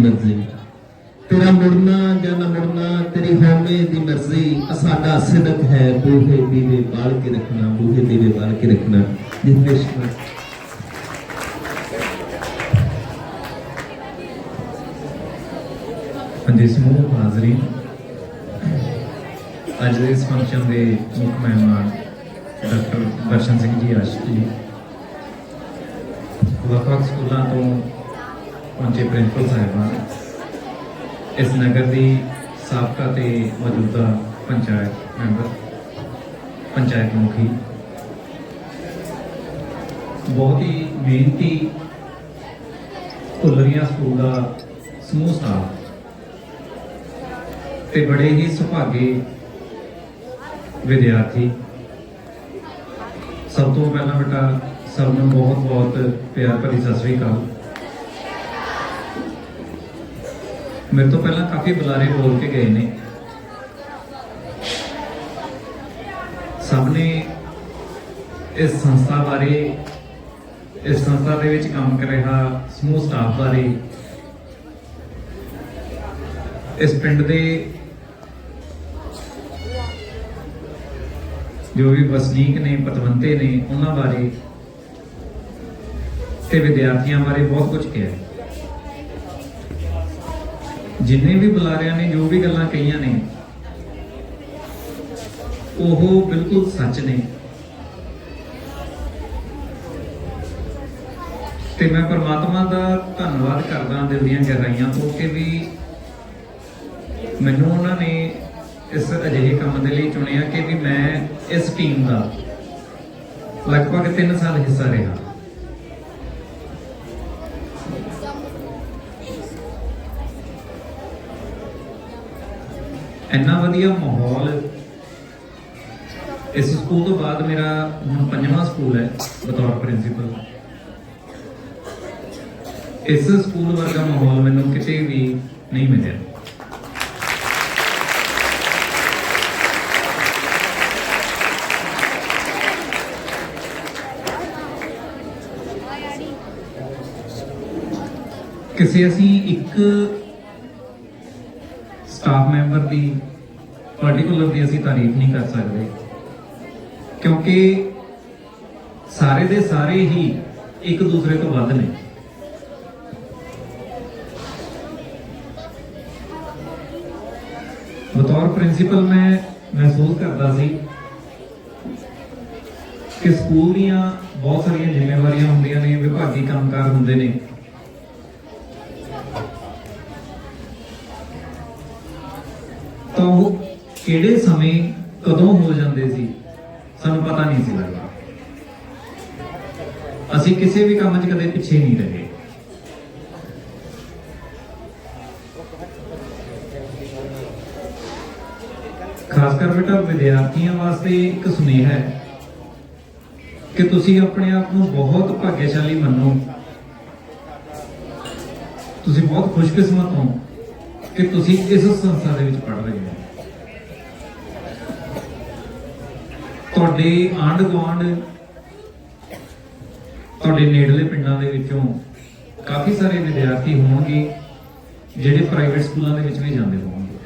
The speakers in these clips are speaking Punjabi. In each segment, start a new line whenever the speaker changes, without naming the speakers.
ਮਰਜ਼ੀ ਤੇਰਾ ਮੁੜਨਾ ਜਾਂ ਨਾ ਮੁੜਨਾ, ਤੇਰੀ ਹਉਮੈ ਦੀ ਮਰਜ਼ੀ ਸਾਡਾ ਸਿਦਕ ਹੈ, ਬੂਹੇ ਦੀਵੇ ਬਾਲ ਕੇ ਰੱਖਣਾ, ਬੂਹੇ ਦੀਵੇ ਬਾਲ ਕੇ ਰੱਖਣਾ। ਜਿੰਨੇ
ਹਾਂਜੀ, ਸਮੂਹ ਹਾਜ਼ਰੀ। ਅੱਜ ਦੇ ਇਸ ਫੰਕਸ਼ਨ ਦੇ ਮੁੱਖ ਮਹਿਮਾਨ ਡਾਕਟਰ ਦਰਸ਼ਨ ਸਿੰਘ ਜੀ ਆਸ਼ਿਕ ਜੀ। ਵੱਖ-ਵੱਖ ਸਕੂਲਾਂ ਤੋਂ ਪਹੁੰਚੇ ਪ੍ਰਿੰਸੀਪਲ ਸਾਹਿਬਾਨ ਇਸ ਨਗਰ ਦੀ ਸਾਬਕਾ ਤੇ ਮੌਜੂਦਾ ਪੰਚਾਇਤ ਮੈਂਬਰ, ਪੰਚਾਇਤ ਮੁਖੀ। ਬਹੁਤ ਹੀ ਮਿਹਨਤੀ ਕੁਲਰੀਆ ਸਕੂਲ ਦਾ ਸਮੂਹ ਸਟਾਫ ਤੇ ਬੜੇ ਹੀ ਸੁਭਾਗੇ ਵਿਦਿਆਰਥੀ। ਸਭ ਤੋਂ ਪਹਿਲਾਂ ਬੇਟਾ, ਸਭ ਨੂੰ ਬਹੁਤ ਬਹੁਤ ਪਿਆਰ ਭਰੀ ਸਤਿ ਸ੍ਰੀ ਅਕਾਲ। ਮੇਰੇ ਤੋਂ ਪਹਿਲਾਂ ਕਾਫੀ ਬੁਲਾਰੇ ਬੋਲ ਕੇ ਗਏ ਨੇ ਸਭ ਨੇ ਇਸ ਸੰਸਥਾ ਬਾਰੇ, ਇਸ ਸੰਸਥਾ ਦੇ ਵਿੱਚ ਕੰਮ ਕਰ ਰਿਹਾ ਸਮੂਹ ਸਟਾਫ ਬਾਰੇ, ਇਸ ਪਿੰਡ ਦੇ ਜੋ ਵੀ ਵਸਨੀਕ ਨੇ, ਪਤਵੰਤੇ ਨੇ, ਉਹਨਾਂ ਬਾਰੇ ਤੇ ਵਿਦਿਆਰਥੀਆਂ ਬਾਰੇ ਬਹੁਤ ਕੁਝ ਕਿਹਾ ਹੈ। ਜਿੰਨੇ ਵੀ ਬੁਲਾਰਿਆਂ ਨੇ, ਜੋ ਵੀ ਗੱਲਾਂ ਕਹੀਆਂ ਨੇ, ਉਹ ਬਿਲਕੁਲ ਸੱਚ ਨੇ। ਤੇ ਮੈਂ ਪਰਮਾਤਮਾ ਦਾ ਧੰਨਵਾਦ ਕਰਦਾ ਦਿਲ ਦੀਆਂ ਗਹਿਰਾਈਆਂ ਤੋਂ ਕਿ ਵੀ ਮੈਨੂੰ ਉਹਨਾਂ ਨੇ ਇਸ ਅਜਿਹੇ ਕੰਮ ਦੇ ਲਈ ਚੁਣਿਆ ਕਿ ਵੀ ਮੈਂ ਇਸ ਟੀਮ ਦਾ ਲਗਭਗ 3 ਸਾਲ ਹਿੱਸਾ ਰਿਹਾ। ਇੰਨਾ ਵਧੀਆ ਮਾਹੌਲ ਇਸ ਸਕੂਲ ਤੋਂ ਬਾਅਦ ਮੇਰਾ ਹੁਣ ਪੰਜਵਾਂ ਸਕੂਲ ਹੈ ਬਤੌਰ ਪ੍ਰਿੰਸੀਪਲ। ਇਸ ਸਕੂਲ ਵਰਗਾ ਮਾਹੌਲ ਮੈਨੂੰ ਕਿਤੇ ਵੀ ਨਹੀਂ ਮਿਲਿਆ। ਕਿਸੇ ਅਸੀਂ ਇੱਕ ਮੈਂਬਰ ਦੀ ਪਾਰਟਿਕੂਲਰ ਦੀ ਅਸੀਂ ਤਾਰੀਫ ਨਹੀਂ ਕਰ ਸਕਦੇ। ਕਿਉਂਕਿ ਸਾਰੇ ਦੇ ਸਾਰੇ ਹੀ ਇੱਕ ਦੂਸਰੇ ਤੋਂ ਵੱਧ ਨੇ। ਬਤੌਰ ਪ੍ਰਿੰਸੀਪਲ ਮੈਂ ਮਹਿਸੂਸ ਕਰਦਾ ਸੀ ਕਿ ਸਕੂਲ ਦੀਆਂ ਬਹੁਤ ਸਾਰੀਆਂ ਜ਼ਿੰਮੇਵਾਰੀਆਂ ਹੁੰਦੀਆਂ ਨੇ, ਵਿਭਾਗੀ ਕੰਮਕਾਰ ਹੁੰਦੇ ਨੇ ਤਾਂ ਉਹ ਕਿਹੜੇ ਸਮੇਂ ਕਦੋਂ ਹੋ ਜਾਂਦੇ ਸੀ, ਸਾਨੂੰ ਪਤਾ ਨਹੀਂ ਸੀ ਲੱਗਦਾ। ਅਸੀਂ ਕਿਸੇ ਵੀ ਕੰਮ 'ਚ ਕਦੇ ਪਿੱਛੇ ਨਹੀਂ ਰਹੇ। ਖਾਸ ਕਰ ਬੇਟਾ, ਵਿਦਿਆਰਥੀਆਂ ਵਾਸਤੇ ਇੱਕ ਸੁਨੇਹਾ ਹੈ ਕਿ ਤੁਸੀਂ ਆਪਣੇ ਆਪ ਨੂੰ ਬਹੁਤ ਭਾਗਿਆਸ਼ਾਲੀ ਮੰਨੋ। ਤੁਸੀਂ ਬਹੁਤ ਖੁਸ਼ਕਿਸਮਤ ਹੋ ਕਿ ਤੁਸੀਂ ਇਸ ਸੰਸਥਾ ਦੇ ਵਿੱਚ ਪੜ ਰਹੇ ਹੋ। ਤੁਹਾਡੇ ਆਂਢ ਗੁਆਂਢ, ਤੁਹਾਡੇ ਨੇੜਲੇ ਪਿੰਡਾਂ ਦੇ ਵਿੱਚੋਂ ਕਾਫੀ ਸਾਰੇ ਵਿਦਿਆਰਥੀ ਹੋਣਗੇ, ਜਿਹੜੇ ਪ੍ਰਾਈਵੇਟ ਸਕੂਲਾਂ ਦੇ ਵਿੱਚ ਵੀ ਜਾਂਦੇ ਹੋਣਗੇ।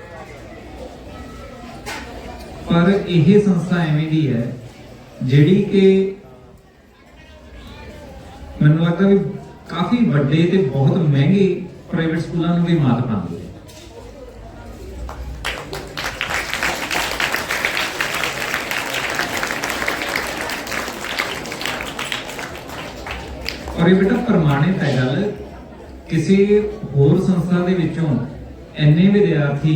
ਪਰ ਇਹ ਸੰਸਥਾ ਐਵੇਂ ਦੀ ਹੈ, ਜਿਹੜੀ ਕਿ ਮੈਨੂੰ ਲੱਗਦਾ ਵੀ ਕਾਫੀ ਵੱਡੇ ਤੇ ਬਹੁਤ ਮਹਿੰਗੇ ਪ੍ਰਾਈਵੇਟ ਸਕੂਲਾਂ ਨੂੰ ਵੀ ਮਾਤ ਪਾਉਂਦੀ ਹੈ। ਔਰ ਇਹ ਬੇਟਾ, ਪ੍ਰਮਾਣਿਤ ਹੈ ਗੱਲ। ਕਿਸੇ ਹੋਰ ਸੰਸਥਾ ਦੇ ਵਿੱਚੋਂ ਐਨੇ ਵਿਦਿਆਰਥੀ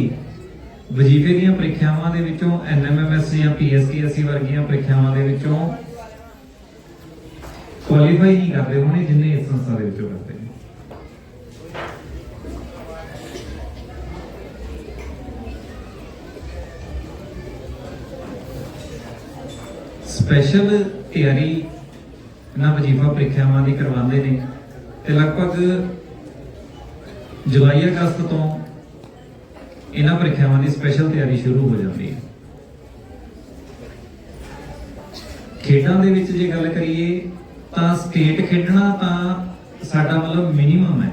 ਵਜ਼ੀਫੇ ਦੀਆਂ ਪ੍ਰੀਖਿਆਵਾਂ ਦੇ ਵਿੱਚੋਂ ਐਨਐਮਐਮਐਸ ਜਾਂ ਪੀਐਸਕੇਐਸਸੀ ਵਰਗੀਆਂ ਪ੍ਰੀਖਿਆਵਾਂ ਦੇ ਵਿੱਚੋਂ ਕੁਆਲੀਫਾਈ ਨਹੀਂ ਕਰਦੇ ਹੋਣੇ ਜਿੰਨੇ ਇਸ ਸੰਸਥਾ ਦੇ ਵਿੱਚੋਂ ਕਰਦੇ ਨੇ। ਸਪੈਸ਼ਲ ਤਿਆਰੀ ਇਹਨਾਂ ਵਜੀਫਾ ਪ੍ਰੀਖਿਆਵਾਂ ਦੀ ਕਰਵਾਉਂਦੇ ਨੇ ਤੇ ਲਗਭਗ ਜੁਲਾਈ ਅਗਸਤ ਤੋਂ ਇਹਨਾਂ ਪ੍ਰੀਖਿਆਵਾਂ ਦੀ ਸਪੈਸ਼ਲ ਤਿਆਰੀ ਸ਼ੁਰੂ ਹੋ ਜਾਂਦੀ ਹੈ। ਖੇਡਾਂ ਦੇ ਵਿੱਚ ਜੇ ਗੱਲ ਕਰੀਏ ਤਾਂ ਸਟੇਟ ਖੇਡਣਾ ਤਾਂ ਸਾਡਾ ਮਤਲਬ ਮਿਨੀਮਮ ਹੈ।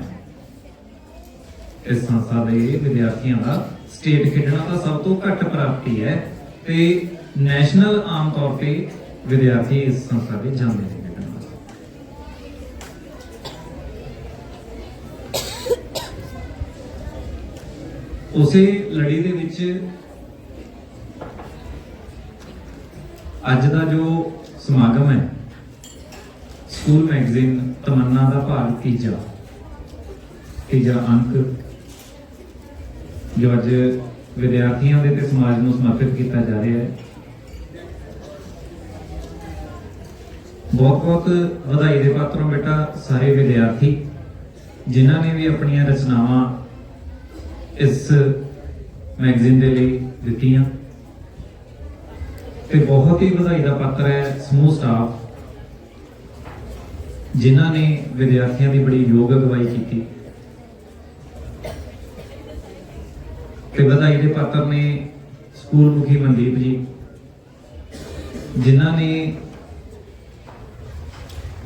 ਇਸ ਸੰਸਥਾ ਦੇ ਵਿਦਿਆਰਥੀਆਂ ਦਾ ਸਟੇਟ ਖੇਡਣਾ ਤਾਂ ਸਭ ਤੋਂ ਘੱਟ ਪ੍ਰਾਪਤੀ ਹੈ ਤੇ ਨੈਸ਼ਨਲ ਆਮ ਤੌਰ ਤੇ ਵਿਦਿਆਰਥੀ ਇਸ ਸੰਸਥਾ ਦੇ ਜਾਂਦੇ ਨੇ ਖੇਡਣ ਵਾਸਤੇ ਉਸੇ ਲੜੀ ਦੇ ਵਿੱਚ ਅੱਜ ਦਾ ਜੋ ਸਮਾਗਮ ਹੈ, ਸਕੂਲ ਮੈਗਜ਼ੀਨ ਤਮੰਨਾ ਦਾ ਭਾਗ ਤੀਜਾ ਤੀਜਾ ਅੰਕ ਜੋ ਅੱਜ ਵਿਦਿਆਰਥੀਆਂ ਦੇ ਤੇ ਸਮਾਜ ਨੂੰ ਸਮਰਪਿਤ ਕੀਤਾ ਜਾ ਰਿਹਾ ਹੈ। ਬਹੁਤ ਬਹੁਤ ਵਧਾਈ ਦੇ ਪਾਤਰ ਬੇਟਾ ਸਾਰੇ ਵਿਦਿਆਰਥੀ, ਜਿਨ੍ਹਾਂ ਨੇ ਵੀ ਆਪਣੀਆਂ ਰਚਨਾਵਾਂ ਇਸ ਮੈਗਜ਼ੀਨ ਦੇ ਲਈ ਦਿੱਤੀਆਂ। ਤੇ ਬਹੁਤ ਹੀ ਵਧਾਈ ਦਾ ਪਾਤਰ ਹੈ ਸਮੂਹ ਸਟਾਫ ਜਿਨ੍ਹਾਂ ਨੇ ਵਿਦਿਆਰਥੀਆਂ ਦੀ ਬੜੀ ਯੋਗ ਅਗਵਾਈ ਕੀਤੀ। ਤੇ ਵਧਾਈ ਦੇ ਪਾਤਰ ਨੇ ਸਕੂਲ ਮੁਖੀ ਮਨਦੀਪ ਜੀ, ਜਿਨ੍ਹਾਂ ਨੇ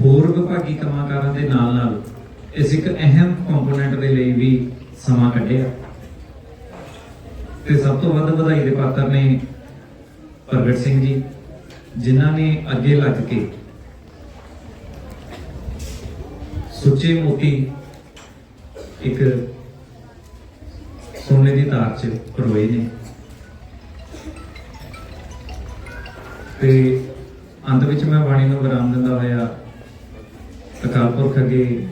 ਹੋਰ ਵਿਭਾਗੀ ਕੰਮਾਂਕਾਰਾਂ ਦੇ ਨਾਲ ਨਾਲ ਇਸ ਇੱਕ ਅਹਿਮ ਕੰਪੋਨੈਂਟ ਦੇ ਲਈ ਵੀ ਸਮਾਂ ਕੱਢਿਆ। ਤੇ ਸਭ ਤੋਂ ਵੱਧ ਵਧਾਈ ਦੇ ਪਾਤਰ ਨੇ ਪ੍ਰਗਟ ਸਿੰਘ ਜੀ, ਜਿਨ੍ਹਾਂ ਨੇ ਅੱਗੇ ਲੱਗ ਕੇ ਸੁੱਚੇ ਮੋਤੀ ਇੱਕ ਸੋਨੇ ਦੀ ਤਾਰ ਚ ਪਰੋਏ ਨੇ। ਤੇ ਅੰਤ ਵਿੱਚ ਮੈਂ ਬਾਣੀ ਨੂੰ ਵਿਰਾਮ ਦਿੰਦਾ ਹੋਇਆ ਅਕਾਲ ਪੁਰਖ ਅੱਗੇ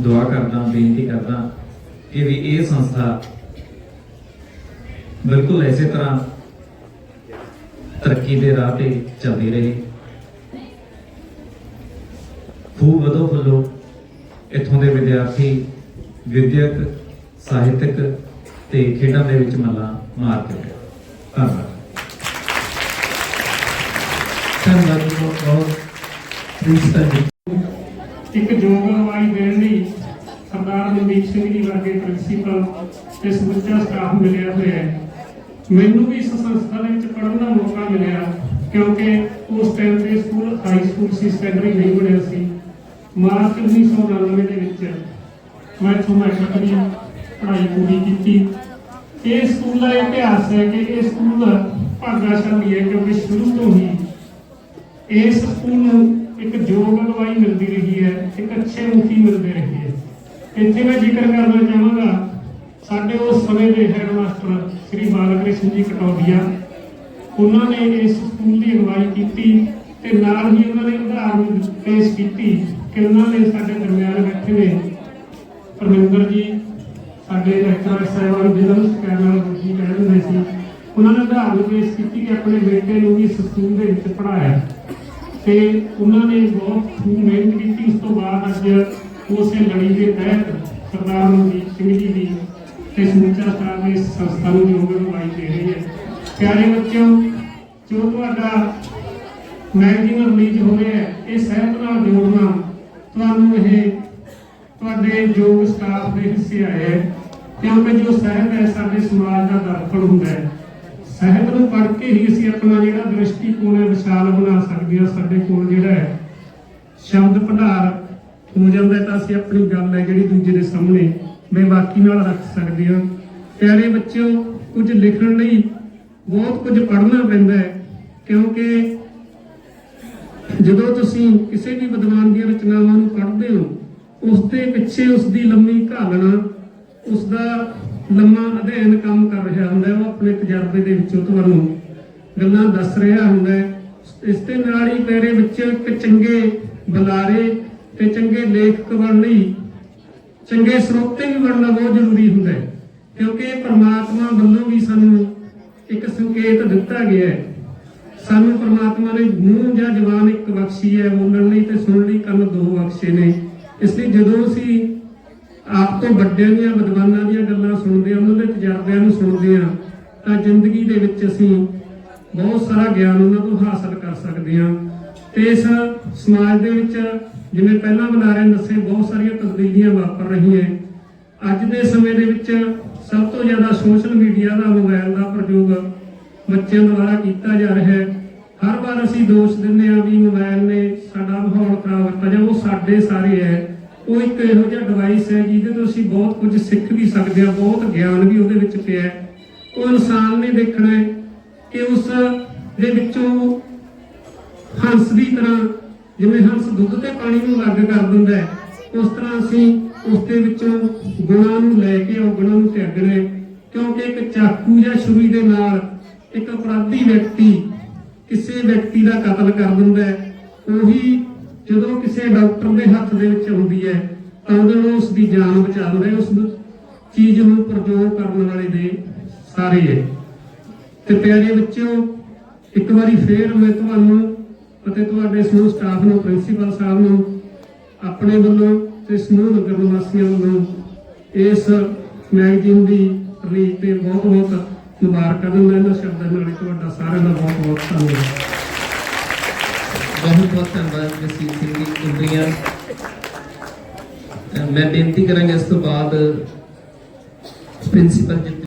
ਦੁਆ ਕਰਦਾ, ਬੇਨਤੀ ਕਰਦਾ ਕਿ ਵੀ ਇਹ ਸੰਸਥਾ ਬਿਲਕੁਲ ਇਸੇ ਤਰ੍ਹਾਂ ਤਰੱਕੀ ਦੇ ਰਾਹ ਤੇ ਚੱਲਦੀ ਰਹੇ। ਖੂਬ ਵਧੋ ਫੁੱਲੋ, ਇੱਥੋਂ ਦੇ ਵਿਦਿਆਰਥੀ ਵਿਦਿਅਕ, ਸਾਹਿਤਕ ਤੇ ਖੇਡਾਂ ਦੇ ਵਿੱਚ ਮੱਲਾ ਮਾਰ ਕੇ ਗਏ। ਧੰਨਵਾਦ।
ਧੰਨਵਾਦ ਬਹੁਤ ਬਹੁਤ। ਜੀ
ਇੱਕ ਯੋਗ ਅਗਵਾਈ ਦੇਣ ਲਈ ਸਰਦਾਰ ਮਨਦੀਪ ਸਿੰਘ ਜੀ ਵਰਗੇ ਪ੍ਰਿੰਸੀਪਲ ਤੇ ਸਮੁੱਚਾ ਸਟਾਫ ਮਿਲਿਆ ਹੋਇਆ ਹੈ। ਮੈਨੂੰ ਵੀ ਇਸ ਸੰਸਥਾ ਦੇ ਵਿੱਚ ਪੜ੍ਹਨ ਦਾ ਮੌਕਾ ਮਿਲਿਆ, ਕਿਉਂਕਿ ਉਸ ਟਾਈਮ ਤੇ ਸਕੂਲ ਹਾਈ ਸਕੂਲ ਸੀ ਸੈਕੰਡਰੀ ਨਹੀਂ ਬਣਿਆ ਸੀ। ਮਾਰਚ 1999 ਦੇ ਵਿੱਚ ਮੈਂ ਇੱਥੋਂ ਮੈਟ੍ਰਿਕ ਦੀ ਪੜ੍ਹਾਈ ਪੂਰੀ ਕੀਤੀ। ਇਹ ਸਕੂਲ ਦਾ ਇਤਿਹਾਸ ਹੈ ਕਿ ਇਹ ਸਕੂਲ ਭਾਗਾਸ਼ਾਲੀ ਹੈ, ਕਿਉਂਕਿ ਸ਼ੁਰੂ ਤੋਂ ਹੀ ਇਸ ਸਕੂਲ ਨੂੰ ਇੱਕ ਯੋਗ ਅਗਵਾਈ ਮਿਲਦੀ ਰਹੀ ਹੈ, ਇੱਕ ਅੱਛੇ ਮੁਖੀ ਮਿਲਦੇ ਰਹੇ। ਹੈ ਇੱਥੇ ਮੈਂ ਜ਼ਿਕਰ ਕਰਨਾ ਚਾਹਾਂਗਾ, ਸਾਡੇ ਉਸ ਸਮੇਂ ਦੇ ਹੈਡਮਾਸਟਰ ਮਾਸਟਰ ਸ੍ਰੀ ਬਾਲਕ੍ਰਿਸ਼ਨ ਜੀ ਕਟੌਦੀਆ। ਉਹਨਾਂ ਨੇ ਇਸ ਸਕੂਲ ਦੀ ਅਗਵਾਈ ਕੀਤੀ ਤੇ ਨਾਲ ਹੀ ਉਹਨਾਂ ਨੇ ਉਦਾਹਰਨ ਪੇਸ਼ ਕੀਤੀ ਕਿ ਉਹਨਾਂ ਨੇ ਸਾਡੇ ਦਰਮਿਆਨ ਬੈਠੇ ਨੇ। ਪਰਮਿੰਦਰ ਜੀ, ਸਾਡੇ ਲੈਕਚਰਰ ਸਾਹਿਬਾਨ ਬਿਜ਼ਨਸ ਕਰਨਲ ਜੀ ਕਹਿੰਦੇ ਸੀ, ਉਹਨਾਂ ਨੇ ਉਦਾਹਰਨ ਪੇਸ਼ ਕੀਤੀ ਕਿ ਆਪਣੇ ਬੇਟੇ ਨੂੰ ਵੀ ਇਸ ਸਕੂਲ ਦੇ ਵਿੱਚ ਪੜ੍ਹਾਇਆ। ਤੇ ਉਹਨਾਂ ਨੇ ਬਹੁਤ ਮਿਹਨਤ ਕੀਤੀ। ਉਸ ਤੋਂ ਬਾਅਦ ਅੱਜ ਉਸੇ ਲੜੀ ਦੇ ਤਹਿਤ ਸਰਦਾਰ ਮਨਦੀਪ ਸਿੰਘ ਜੀ ਦੀ ਤੇ ਸਮੁੱਚਾ ਸਟਾਫ ਇਸ ਸੰਸਥਾ ਨੂੰ ਯੋਗ ਅਗਵਾਈ ਦੇ ਰਹੀ ਹੈ। ਪਿਆਰੇ ਬੱਚਿਓ, ਜੋ ਤੁਹਾਡਾ ਮੈਗਜ਼ੀਨ ਰਿਲੀਜ਼ ਹੋ ਰਿਹਾ ਹੈ ਇਹ ਸਹਿਤ ਨਾਲ ਜੋੜਨਾ ਤੁਹਾਨੂੰ ਇਹ ਤੁਹਾਡੇ ਯੋਗ ਸਟਾਫ ਦੇ ਹਿੱਸੇ ਆਇਆ ਕਿਉਂਕਿ ਜੋ ਸਹਿਤ ਹੈ, ਸਾਡੇ ਸਮਾਜ ਦਾ ਦਰਪਣ ਹੁੰਦਾ ਹੈ। ਸਾਹਿਤ ਨੂੰ ਪੜ੍ਹ ਕੇ ਹੀ ਅਸੀਂ ਆਪਣਾ ਜਿਹੜਾ ਦ੍ਰਿਸ਼ਟੀਕੋਣ ਹੈ, ਵਿਸ਼ਾਲ ਬਣਾ ਸਕਦੇ ਹਾਂ, ਸਾਡੇ ਕੋਲ ਜਿਹੜਾ ਹੈ, ਸ਼ਬਦ ਭੰਡਾਰ ਹੋ ਜਾਂਦਾ ਤਾਂ ਅਸੀਂ ਆਪਣੀ ਗੱਲ ਹੈ ਜਿਹੜੀ ਦੂਜੇ ਦੇ ਸਾਹਮਣੇ ਬੇਬਾਕੀ ਨਾਲ ਰੱਖ ਸਕਦੇ ਹਾਂ। ਪਿਆਰੇ ਬੱਚਿਓ, ਕੁਝ ਲਿਖਣ ਲਈ ਬਹੁਤ ਕੁਝ ਪੜ੍ਹਨਾ ਪੈਂਦਾ ਹੈ, ਕਿਉਂਕਿ ਜਦੋਂ ਤੁਸੀਂ ਕਿਸੇ ਵੀ ਵਿਦਵਾਨ ਦੀਆਂ ਰਚਨਾਵਾਂ ਨੂੰ ਪੜ੍ਹਦੇ ਹੋ, ਉਸ ਦੇ ਪਿੱਛੇ ਉਸ ਦੀ ਲੰਮੀ ਘਾਲਣਾ, ਉਸ ਦਾ ਲੰਮਾ ਅਧਿਐਨ ਕੰਮ ਕਰ ਰਿਹਾ ਹੁੰਦਾ ਹੈ, ਉਹ ਆਪਣੇ ਤਜਰਬੇ ਦੇ ਵਿੱਚੋਂ ਤੁਹਾਨੂੰ ਗੱਲਾਂ ਦੱਸ ਰਿਹਾ ਹੁੰਦਾ ਹੈ। ਇਸ ਦੇ ਨਾਲ ਹੀ ਮੇਰੇ ਵਿੱਚ ਇੱਕ ਚੰਗੇ ਬੁਲਾਰੇ ਤੇ ਚੰਗੇ ਲੇਖਕ ਬਣਨ ਲਈ ਚੰਗੇ ਸਰੋਤੇ ਵੀ ਬਣਨਾ ਬਹੁਤ ਜ਼ਰੂਰੀ ਹੁੰਦਾ ਹੈ, ਕਿਉਂਕਿ ਪਰਮਾਤਮਾ ਵੱਲੋਂ ਵੀ ਸਾਨੂੰ ਇੱਕ ਸੰਕੇਤ ਦਿੱਤਾ ਗਿਆ ਹੈ। ਸਾਨੂੰ ਪ੍ਰਮਾਤਮਾ ਨੇ ਮੂੰਹ ਜਾਂ ਜ਼ਬਾਨ ਇੱਕ ਬਖਸ਼ੀ ਹੈ ਬੋਲਣ ਲਈ ਤੇ ਸੁਣਨ ਲਈ ਕੰਨ ਦੋ ਬਖਸ਼ੇ ਨੇ। ਇਸ ਲਈ ਜਦੋਂ ਅਸੀਂ ਆਪ ਤੋਂ ਵੱਡਿਆਂ ਦੀਆਂ, ਵਿਦਵਾਨਾਂ ਦੀਆਂ ਗੱਲਾਂ ਸੁਣਦੇ ਹਾਂ, ਉਹਨਾਂ ਦੇ ਤਜਰਬਿਆਂ ਨੂੰ ਸੁਣਦੇ ਹਾਂ, ਤਾਂ ਜ਼ਿੰਦਗੀ ਦੇ ਵਿੱਚ ਅਸੀਂ ਬਹੁਤ ਸਾਰਾ ਗਿਆਨ ਉਹਨਾਂ ਤੋਂ ਹਾਸਲ ਕਰ ਸਕਦੇ ਹਾਂ। ਤੇ ਇਸ ਸਮਾਜ ਦੇ ਵਿੱਚ ਜਿਵੇਂ ਪਹਿਲਾਂ ਬੁਲਾਰਿਆਂ ਨੇ, ਦੱਸੇ ਬਹੁਤ ਸਾਰੀਆਂ ਤਬਦੀਲੀਆਂ ਵਾਪਰ ਰਹੀਆਂ ਅੱਜ ਦੇ ਸਮੇਂ ਦੇ ਵਿੱਚ ਸਭ ਤੋਂ ਜ਼ਿਆਦਾ ਸੋਸ਼ਲ ਮੀਡੀਆ ਦਾ ਮੋਬਾਈਲ ਦਾ ਪ੍ਰਯੋਗ ਬੱਚਿਆਂ ਦੁਆਰਾ ਕੀਤਾ ਜਾ ਰਿਹਾ ਹੈ। ਹਰ ਵਾਰ ਅਸੀਂ ਦੋਸ਼ ਦਿੰਦੇ ਹਾਂ ਵੀ ਮੋਬਾਈਲ ਨੇ ਸਾਡਾ ਮਾਹੌਲ ਖਰਾਬ ਕੀਤਾ ਜਾਂ ਉਹ ਸਾਡੇ ਸਾਰੇ ਹੈ। ਉਹ ਇੱਕ ਇਹੋ ਜਿਹਾ ਡਿਵਾਈਸ ਹੈ ਜਿਹਦੇ ਤੋਂ ਅਸੀਂ ਬਹੁਤ ਕੁਝ ਸਿੱਖ ਵੀ ਸਕਦੇ ਹਾਂ, ਬਹੁਤ ਗਿਆਨ ਵੀ ਉਹਦੇ ਵਿੱਚ ਪਿਆ ਹੈ। ਉਹ ਇਨਸਾਨ ਨੇ ਦੇਖਣਾ ਹੈ ਕਿ ਉਸ ਦੇ ਵਿੱਚੋਂ ਹੰਸ ਦੀ ਤਰ੍ਹਾਂ ਜਿਵੇਂ ਹੰਸ ਦੁੱਧ ਤੇ ਪਾਣੀ ਨੂੰ ਅਲੱਗ ਕਰ ਦਿੰਦਾ ਹੈ, ਉਸ ਤਰ੍ਹਾਂ ਅਸੀਂ ਉਸ ਦੇ ਵਿੱਚੋਂ ਗੁਣਾਂ ਨੂੰ ਲੈ ਕੇ ਉਹ ਨੂੰ ਤਿਆਗਣਾ ਹੈ ਕਿਉਂਕਿ ਇੱਕ ਚਾਕੂ ਜਾਂ ਛੁਰੀ ਦੇ ਨਾਲ ਇੱਕ ਅਪਰਾਧੀ ਵਿਅਕਤੀ ਕਿਸੇ ਵਿਅਕਤੀ ਦਾ ਕਤਲ ਕਰ ਦਿੰਦਾ ਹੈ। ਉਹੀ ਜਦੋਂ ਕਿਸੇ ਡਾਕਟਰ ਦੇ ਹੱਥ ਦੇ ਵਿੱਚ ਆਉਂਦੀ ਹੈ, ਤਾਂ ਉਹਦੇ ਉਸ ਦੀ ਜਾਨ ਬਚਾ ਦਿੰਦਾ ਉਸ ਚੀਜ਼ ਨੂੰ ਪ੍ਰਯੋਗ ਕਰਨ ਵਾਲੇ ਦੇ ਸਾਰੇ ਹੈ। ਤੇ ਪਿਆਰੇ ਬੱਚਿਓ, ਇੱਕ ਵਾਰੀ ਫੇਰ ਮੈਂ ਤੁਹਾਨੂੰ ਅਤੇ ਤੁਹਾਡੇ ਸਮੂਹ ਸਟਾਫ ਨੂੰ, ਪ੍ਰਿੰਸੀਪਲ ਸਾਹਿਬ ਨੂੰ, ਆਪਣੇ ਵੱਲੋਂ ਤੇ ਸਮੂਹ ਨਗਰ ਨਿਵਾਸੀਆਂ ਵੱਲੋਂ ਇਸ ਮੈਗਜ਼ੀਨ ਦੀ ਰਿਲੀਜ਼ ਤੇ ਬਹੁਤ ਬਹੁਤ ਮੁਬਾਰਕਾਂ ਦਿੰਦਾ ਇਹਨਾਂ ਸ਼ਬਦਾਂ ਨਾਲ ਤੁਹਾਡਾ ਸਾਰਿਆਂ ਦਾ ਬਹੁਤ ਬਹੁਤ ਧੰਨਵਾਦ।
ਬਹੁਤ ਬਹੁਤ ਧੰਨਵਾਦ ਜਸਵੀਰ ਸਿੰਘ ਜੀ ਇੰਦਰੀਆਂ ਮੈਂ ਬੇਨਤੀ ਕਰਾਂਗਾ ਇਸ ਤੋਂ ਬਾਅਦ ਪ੍ਰਿੰਸੀਪਲ ਜੀ